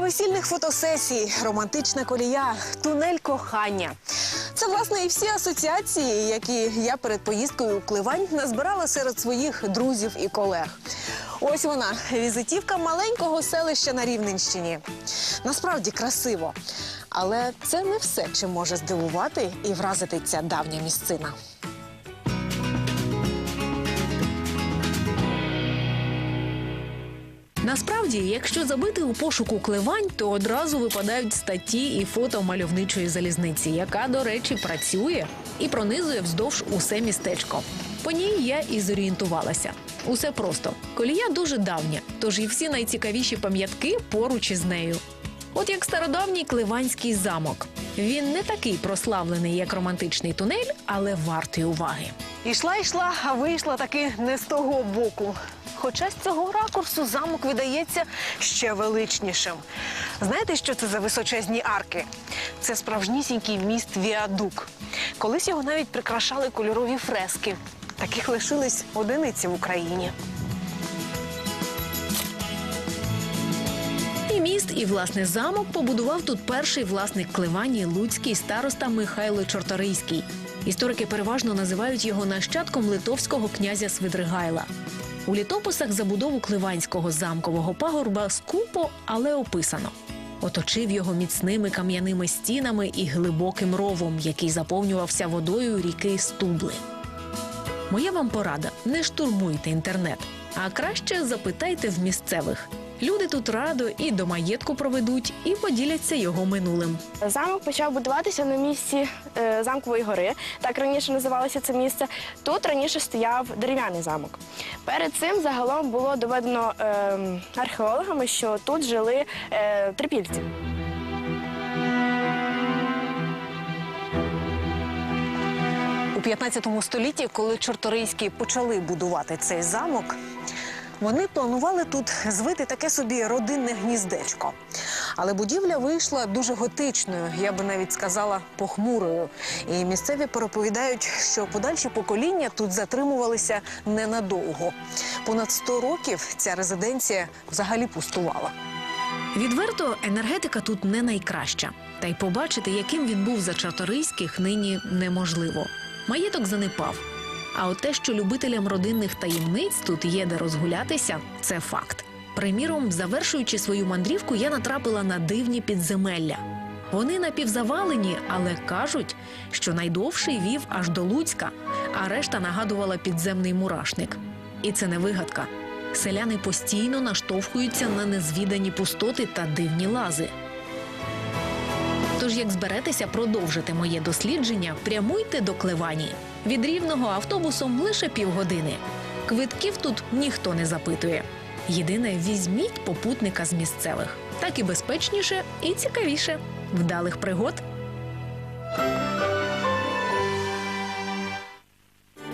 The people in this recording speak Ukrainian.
весільних фотосесій, романтична колія, тунель кохання. Це власне і всі асоціації, які я перед поїздкою у Кливань назбирала серед своїх друзів і колег. Ось вона візитівка маленького селища на Рівненщині. Насправді красиво. Але це не все, чим може здивувати і вразити ця давня місцина. Насправді, якщо забити у пошуку кливань, то одразу випадають статті і фото мальовничої залізниці, яка, до речі, працює і пронизує вздовж усе містечко. По ній я і зорієнтувалася. Усе просто колія дуже давня, тож і всі найцікавіші пам'ятки поруч із нею. От як стародавній Кливанський замок. Він не такий прославлений, як романтичний тунель, але вартий уваги. Ішла, йшла, а вийшла таки не з того боку. Хоча з цього ракурсу замок видається ще величнішим. Знаєте, що це за височезні арки? Це справжнісінький міст Віадук. Колись його навіть прикрашали кольорові фрески. Таких лишились одиниці в Україні. І міст, і власне замок побудував тут перший власник Кливані луцький староста Михайло Чорторийський. Історики переважно називають його нащадком литовського князя Свидригайла. У літописах забудову Кливанського замкового пагорба скупо, але описано. Оточив його міцними кам'яними стінами і глибоким ровом, який заповнювався водою ріки Стубли. Моя вам порада: не штурмуйте інтернет, а краще запитайте в місцевих. Люди тут радо і до маєтку проведуть, і поділяться його минулим. Замок почав будуватися на місці е, замкової гори. Так раніше називалося це місце. Тут раніше стояв дерев'яний замок. Перед цим загалом було доведено е, археологами, що тут жили е, трипільці. У 15 столітті, коли чорторийські почали будувати цей замок, вони планували тут звити таке собі родинне гніздечко. Але будівля вийшла дуже готичною, я би навіть сказала похмурою. І місцеві переповідають, що подальші покоління тут затримувалися ненадовго. Понад 100 років ця резиденція взагалі пустувала. Відверто, енергетика тут не найкраща. Та й побачити, яким він був за чарторийських, нині неможливо. Маєток занепав. А от те, що любителям родинних таємниць тут є де розгулятися, це факт. Приміром, завершуючи свою мандрівку, я натрапила на дивні підземелля. Вони напівзавалені, але кажуть, що найдовший вів аж до Луцька, а решта нагадувала підземний мурашник. І це не вигадка. Селяни постійно наштовхуються на незвідані пустоти та дивні лази. Тож, як зберетеся продовжити моє дослідження, прямуйте до Клевані. Від рівного автобусом лише півгодини. Квитків тут ніхто не запитує. Єдине, візьміть попутника з місцевих. Так і безпечніше, і цікавіше. Вдалих пригод.